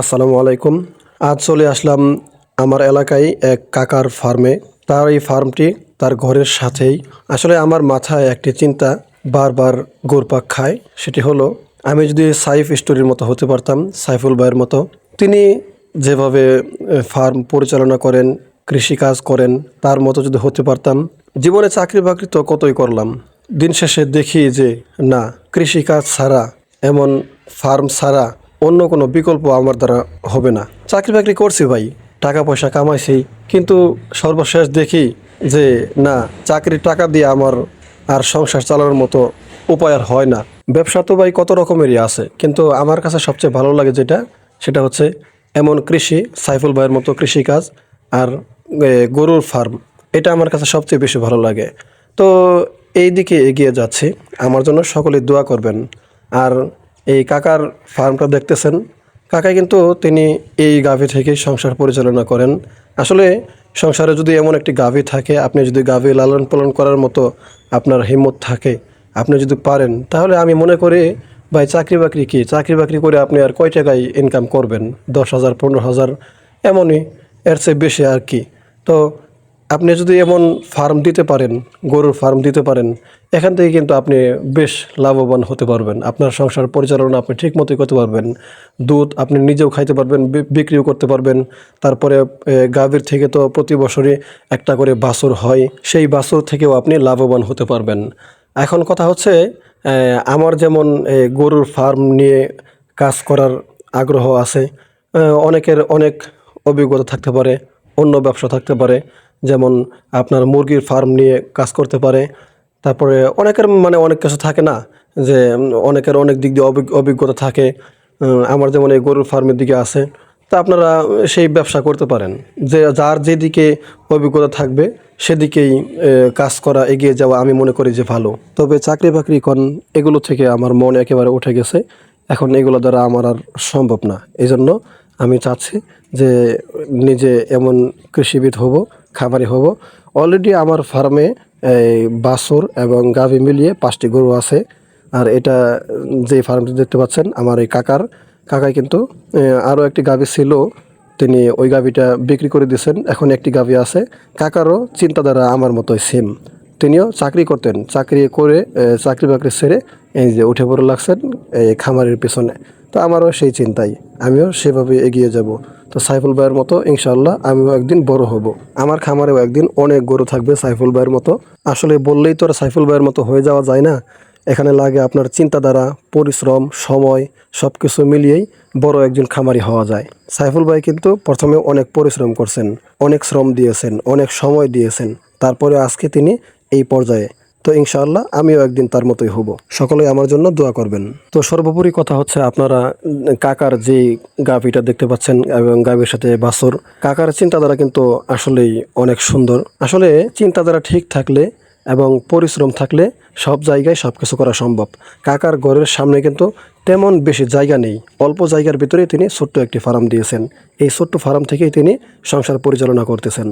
আসসালামু আলাইকুম। আজ চলে আসলাম আমার এলাকায় এক কাকার ফার্মে। তার এই ফার্মটি তার ঘরের সাথেই। আসলে আমার মাথায় একটি চিন্তা বারবার গোরপাক খায়। সেটি হলো, আমি যদি সাইফ স্টোরির মতো হতে পারতাম, সাইফুল ভাইয়ের মতো। তিনি যেভাবে ফার্ম পরিচালনা করেন, কৃষিকাজ করেন, তার মতো যদি হতে পারতাম, জীবনে চাকরি বাকরি তো কতই করলাম। দিন শেষে দেখি যে, না, কৃষিকাজ ছাড়া, এমন ফার্ম ছাড়া অন্য কোনো বিকল্প আমার দ্বারা হবে না। চাকরি বাকরি করছি ভাই, টাকা পয়সা কামাইছি, কিন্তু সর্বশেষ দেখি যে না, চাকরির টাকা দিয়ে আমার আর সংসার চালানোর মতো উপায় আর হয় না। ব্যবসা তো ভাই কত রকমেরই আছে, কিন্তু আমার কাছে সবচেয়ে ভালো লাগে যেটা, সেটা হচ্ছে এমন কৃষি, সাইফুল ভাইয়ের মতো কৃষিকাজ আর গরুর ফার্ম, এটা আমার কাছে সবচেয়ে বেশি ভালো লাগে। তো এই দিকে এগিয়ে যাচ্ছি, আমার জন্য সকলে দোয়া করবেন। আর এই কাকার ফার্মটা দেখতেছেন। কাকা কিন্তু তিনি এই গাভী থেকে সংসার পরিচালনা করেন। আসলে সংসারে যদি এমন একটি গাভী থাকে, আপনি যদি গাভী লালন পালন করার মতো আপনার হিম্মত থাকে, আপনি যদি পারেন, তাহলে আমি মনে করি, ভাই, চাকরি বাকরি কী? চাকরি বাকরি করে আপনি আর কয় টাকায় ইনকাম করবেন? দশ হাজার, পনেরো হাজার, এমনই, এর চেয়ে বেশি আর কি। তো আপনি যদি এমন ফার্ম দিতে পারেন, গরুর ফার্ম দিতে পারেন, এখান থেকে কিন্তু আপনি বেশ লাভবান হতে পারবেন। আপনার সংসার পরিচালনা আপনি ঠিক মতোই করতে পারবেন। দুধ আপনি নিজেও খাইতে পারবেন বিক্রিও করতে পারবেন। তারপরে গাভীর থেকে তো প্রতি বছরই একটা করে বাছুর হয়, সেই বাছুর থেকেও আপনি লাভবান হতে পারবেন। এখন কথা হচ্ছে আমার যেমন গরুর ফার্ম নিয়ে কাজ করার আগ্রহ আছে অনেকের অনেক অভিজ্ঞতা থাকতে পারে, অন্য ব্যবসা থাকতে পারে। যেমন আপনার মুরগির ফার্ম নিয়ে কাজ করতে পারে, তারপরে অনেকের মানে অনেক কিছু থাকে না, যে অনেকের অনেক দিক দিয়ে অভিজ্ঞ- অভিজ্ঞতা থাকে আমার যেমন এই গরুর ফার্মের দিকে আছে, তা আপনারা সেই ব্যবসা করতে পারেন। যে যার যেদিকে অভিজ্ঞতা থাকবে, সেদিকেই কাজ করা এগিয়ে যাওয়া আমি মনে করি যে ভালো। তবে চাকরি বাকরি কন এগুলো থেকে আমার মন একেবারে উঠে গেছে, এখন এগুলো দ্বারা আমার আর সম্ভব না। এই জন্য আমি চাচ্ছি যে নিজে এমন কৃষিবিদ হব খামারি হব। অলরেডি আমার ফার্মে এই বাছুর এবং গাভী মিলিয়ে পাঁচটি গরু আছে। আর এটা, যে ফার্মটি দেখতে পাচ্ছেন, আমার এই কাকার। কাকাই কিন্তু আরও একটি গাভী ছিল। তিনি ওই গাভীটা বিক্রি করে দিয়েছেন। এখন একটি গাভী আছে। কাকারও চিন্তাধারা আমার মতোই সেম তিনিও চাকরি করতেন। চাকরি করে চাকরি বাকরি ছেড়ে এই যে উঠে পড়ে লাগছেন, এই খামারের পেছনে। তো আমারও সেই চিন্তাই। আমিও সেভাবে এগিয়ে যাব। তো সাইফুল ভাইয়ের মতো ইনশাল্লাহ আমিও একদিন বড় হব। আমার খামারেও একদিন অনেক গরু থাকবে সাইফুল ভাইয়ের মতো। আসলে বললেই তো আর সাইফুল ভাইয়ের মতো হয়ে যাওয়া যায় না। এখানে লাগে আপনার চিন্তাধারা, পরিশ্রম, সময় সব কিছু মিলিয়েই বড় একজন খামারি হওয়া যায়। সাইফুল ভাই কিন্তু প্রথমে অনেক পরিশ্রম করছেন, অনেক শ্রম দিয়েছেন, অনেক সময় দিয়েছেন। তারপরে আজকে তিনি এই পর্যায়ে তো ইনশাআল্লাহ আমিও একদিন তার মতোই হব। সকলেই আমার জন্য দোয়া করবেন। তো সর্বোপরি কথা হচ্ছে আপনারা, কাকার যে গাভীটা দেখতে পাচ্ছেন এবং গাভীর সাথে বাছর, কাকার চিন্তাধারা কিন্তু আসলেই অনেক সুন্দর। আসলে চিন্তাধারা ঠিক থাকলে এবং পরিশ্রম থাকলে সব জায়গায় সব কিছু করা সম্ভব। কাকার ঘরের সামনে কিন্তু তেমন বেশি জায়গা নেই। অল্প জায়গার ভিতরে তিনি ছোট্ট একটি ফার্ম দিয়েছেন। এই ছোট্ট ফার্ম থেকেই তিনি সংসার পরিচালনা করতেছেন।